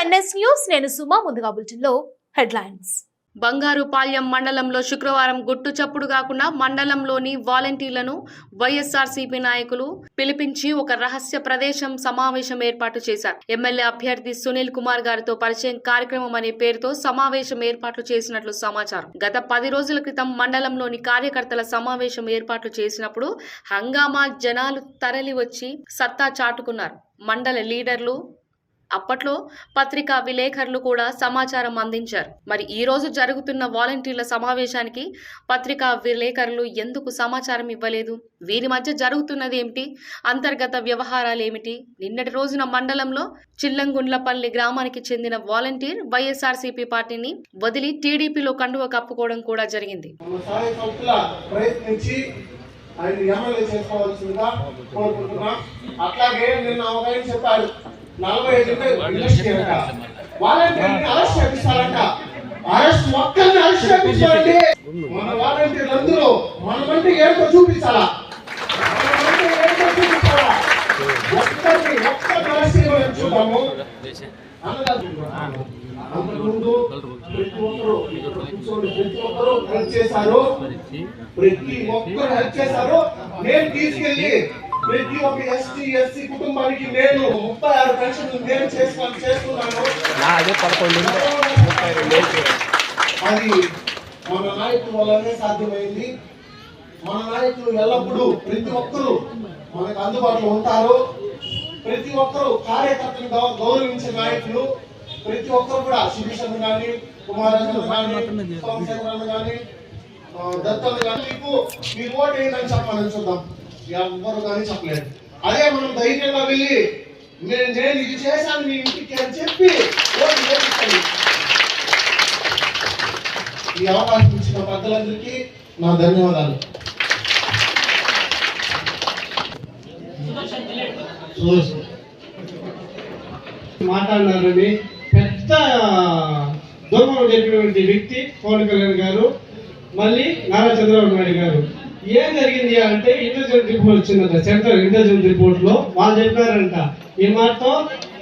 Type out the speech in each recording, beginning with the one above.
NS news నేను సుమా ముందుగా బులెటిన్లో హెడ్లైన్స్. బంగారుపాళ్యం మండలంలో శుక్రవారం గుట్టు చప్పుడు కాకుండా మండలంలోని వాలంటీర్లను వైఎస్ఆర్సీపీ నాయకులు పిలిపించి ఒక రహస్య ప్రదేశం సమావేశం ఏర్పాటు చేశారు. ఎమ్మెల్యే అభ్యర్థి సునీల్ కుమార్ గారితో పరిచయం కార్యక్రమం అనే పేరుతో సమావేశం ఏర్పాట్లు చేసినట్లు సమాచారం. గత పది రోజుల క్రితం మండలంలోని కార్యకర్తల సమావేశం ఏర్పాట్లు చేసినప్పుడు హంగామా జనాలు తరలి వచ్చి సత్తా చాటుకున్నారు. మండల లీడర్లు అప్పట్లో పత్రికా విలేకరులు కూడా సమాచారం అందించారు. మరి ఈ రోజు జరుగుతున్న వాలంటీర్ల సమావేశానికి పత్రికా విలేకరులు ఎందుకు సమాచారం ఇవ్వలేదు? వీరి మధ్య జరుగుతున్నది ఏమిటి? అంతర్గత వ్యవహారాలు ఏమిటి? నిన్నటి రోజున మండలంలో చిల్లంగుండ్లపల్లి గ్రామానికి చెందిన వాలంటీర్ వైఎస్ఆర్సీపీ పార్టీని వదిలి టీడీపీలో కండువ కప్పుకోవడం కూడా జరిగింది. ఆయన ఎమ్మెల్యే చేసుకోవాల్సిందిగా కోరుకుంటున్నాం. అట్లాగే నిన్న చెప్పారు నలభై ఐదు ఇండస్ట్రీ అంట వాలంటీర్ని అరెస్ట్ చేపిస్తారంట. అరెస్ట్ ఒక్కరిని అరెస్ట్ చేపించాలండి మన వాలంటీర్లు అందరూ మనమంటే ఏంటో చూపించాలా? చూద్దాము. అంతకుముందు ప్రతి ఒక్కరు కూర్చోండి ప్రతి ఒక్కరు హెల్ప్ చేశారు. ప్రతి ఒక్కరు హెల్ప్ చేశారు. నేను తీసుకెళ్ళి ప్రతి ఒక్క ఎస్టీ ఎస్సీ కుటుంబానికి నేను ముప్పై ఆరు పెన్షన్లు నేను చేసుకొని చేసుకున్నాను అదే మన నాయకుల వల్లనే సాధ్యమైంది. మన నాయకులు ఎల్లప్పుడూ ప్రతి ఒక్కరూ మనకు అందుబాటులో ఉంటారు. ప్రతి ఒక్కరూ కార్యకర్తను గౌ- గౌరవించే నాయకులు. ప్రతి ఒక్కరు కూడా శిరీషన్ కానీ కుమారాజన్ కానీ సోమశేఖరన్ కానీ దత్తలు కానీ మీకు మీరు ఓటు వేయదని చెప్పమని చూద్దాం. ఎవ్వరు కానీ చెప్పలేదు అదే మనం ధైర్యంగా వెళ్ళి నేను నేను ఇది చేశాను మీ ఇంటికి అని చెప్పి ఓటు ఈ అవకాశం ఇచ్చిన పెద్దలందరికీ నా ధన్యవాదాలు. మాట్లాడినారని పెద్ద దూరం చెప్పినటువంటి వ్యక్తి పవన్ కళ్యాణ్ గారు మళ్ళీ నారా చంద్రబాబు నాయుడు గారు. ఏం జరిగింది అంటే ఇంటెలిజెన్స్ రిపోర్ట్ వచ్చిందంట సెంట్రల్ ఇంటెలిజెన్స్ రిపోర్ట్లో వాళ్ళు చెప్పారంట. ఈ మాటతో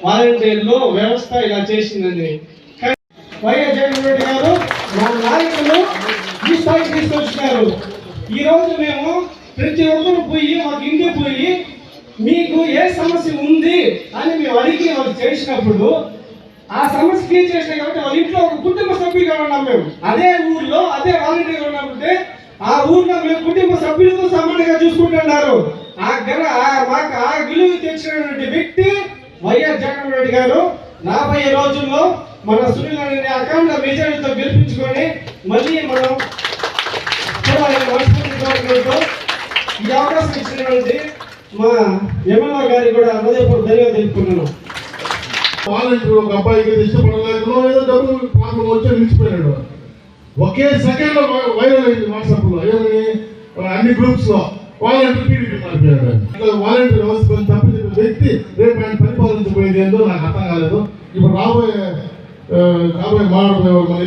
వాలంటీర్లు వ్యవస్థ ఇలా చేసిందని. వైఎస్ జగన్ రెడ్డి గారు మా నాయకులు ఈ స్థాయికి తీసుకొచ్చినారు. ఈ రోజు మేము ప్రతి ఒక్కరు పోయి మాకు ఇంటికి పోయి మీకు ఏ సమస్య ఉంది అని మేము అడిగి వాళ్ళు చేసినప్పుడు ఆ సమస్య క్లియర్ చేసినాయి కాబట్టి వాళ్ళ ఇంట్లో ఒక కుటుంబ సభ్యులుగా ఉన్నాం మేము. అదే ఊర్లో అదే వాలంటీర్గా ఉన్నామంటే ఆ ఊర్లో మేము కుటుంబ సభ్యులతో సమానంగా చూసుకుంటున్నారు. ఆ గల మాకు ఆ విలువ తెచ్చినటువంటి వ్యక్తి వైఎస్ జగన్ రెడ్డి గారు రాబోయే రోజుల్లో మన సునీలని అఖండ మెజారిటీతో గెలిపించుకొని మళ్ళీ మనం ఈ అవకాశం ఇచ్చినటువంటి మా ఎమ్మెల్యే గారికి కూడా హృదయపూర్వక ధన్యవాదాలు తెలుపుకున్నాను వాలంటీర్ ఒక అబ్బాయికి ఇష్టపడలేదు ఏదో డబ్బులు ప్రాబ్లం వచ్చి నిలిచిపోయినాడు. ఒకే సెకండ్లో వైరల్ అయింది వాట్సాప్లో ఏమని అన్ని గ్రూప్స్లో. వాలంటీర్ టీడీపీ మారిపోయాడు వాలంటీర్ వ్యవస్థ గురించి తప్పించిన వ్యక్తి రేపు ఆయన పరిపాలించబోయేది ఏందో నాకు అర్థం కాలేదు. ఇప్పుడు రాబోయే రాబోయే మాట్లాడబోయే మన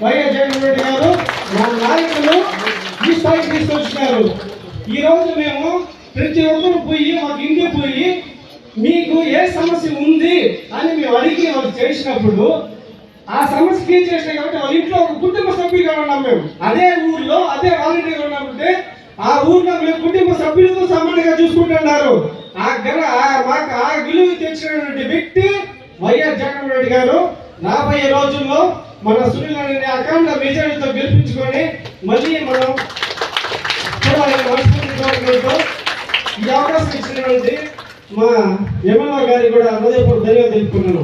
వైఎస్ జగన్మోహన్ రెడ్డి గారు మా నాయకులు ఈ స్థాయికి తీసుకొచ్చినారు. ఈరోజు మేము ప్రతి ఒక్కరు పోయి మాకు ఇంటికి పోయి మీకు ఏ సమస్య ఉంది అని మేము అడిగి వాళ్ళు చేసినప్పుడు ఆ సమస్య ఏం చేసినాయి కాబట్టి వాళ్ళ ఇంట్లో ఒక కుటుంబ సభ్యులుగా ఉన్నాం మేము. అదే ఊర్లో అదే వాలంటీర్గా ఉన్నామంటే ఆ ఊర్లో మేము కుటుంబ సభ్యులతో సమానంగా చూసుకుంటున్నారు. ఆ గల మాకు ఆ విలువ తెచ్చినటువంటి వ్యక్తి వైఎస్ జగన్ రెడ్డి గారు రాబోయే రోజుల్లో మన సునీల్ అనే అఖండ మెజారిటీతో గెలిపించుకొని మళ్ళీ మనం ఈ అవకాశం ఇచ్చినటువంటి మా ఎమ్మెల్యే గారికి కూడా హృదయపూర్వక ధన్యవాదాలు తెలుపుకున్నాను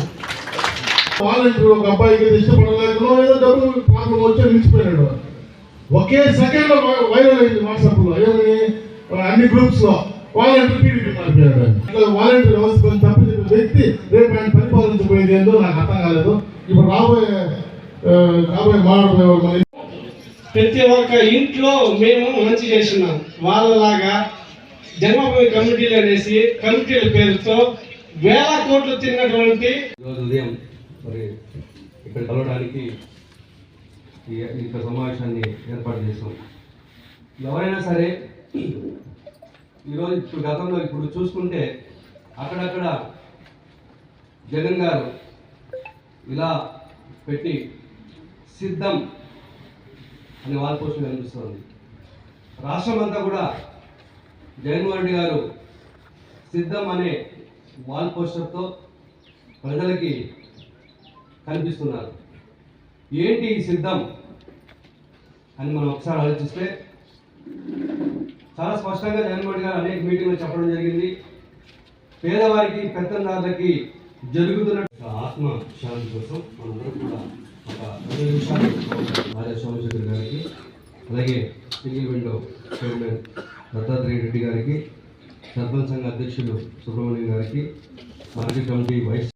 వాలంటీర్ ఒక అబ్బాయికి ఇష్టపడలేదు ఏదో డబ్బులు ప్రాబ్లం వచ్చి నిలిచిపోయాడు ఒకే సెకండ్లో వైరల్ అయింది వాట్సాప్లో. ఏమని? అన్ని గ్రూప్స్లో. వాలంటీర్ టీడీపీ మారిపోయాడు. ఇట్లా వాలంటీర్ వ్యవస్థ తప్పు చెప్పిన వ్యక్తి రేపు ఆయన పరిపాలించబోయేది ఏందో నాకు అర్థం కాలేదు. ఇప్పుడు రాబోయే రాబోయే మాడబోయే ప్రతి ఒక్క ఇంట్లో మేము మంచి చేస్తున్నాం. వాళ్ళలాగా జన్మభూమి కమిటీలు అనేసి కమిటీల పేరుతో వేల కోట్లు తిన్నటువంటి ఈరోజు ఉదయం మరి ఇక్కడ కలవడానికి ఇంత సమావేశాన్ని ఏర్పాటు చేస్తాం ఎవరైనా సరే ఈరోజు ఇప్పుడు గతంలో ఇప్పుడు చూసుకుంటే అక్కడక్కడ జగన్ గారు ఇలా పెట్టి సిద్ధం అని వాళ్ళ పోస్టర్ కనిపిస్తుంది. రాష్ట్రం అంతా కూడా జగన్మోహన్ రెడ్డి గారు సిద్ధం అనే వాల్ పోస్టర్తో ప్రజలకి కనిపిస్తున్నారు. ఏంటి ఈ సిద్ధం అని మనం ఒకసారి ఆలోచిస్తే చాలా స్పష్టంగా జగన్మోహన్ రెడ్డి గారు అనేక మీటింగ్లో చెప్పడం జరిగింది. పేదవారికి పెత్తందారులకి జరుగుతున్న ఆత్మ శాంతి కోసం మనందరం కూడా ఒక రెండు నిమిషాలు అలాగే single window chairman Dattatreya Reddy గారికి సర్పంచ్ సంఘ అధ్యక్షులు సుబ్రహ్మణ్యం గారికి మార్కెట్ కమిటీ వైస్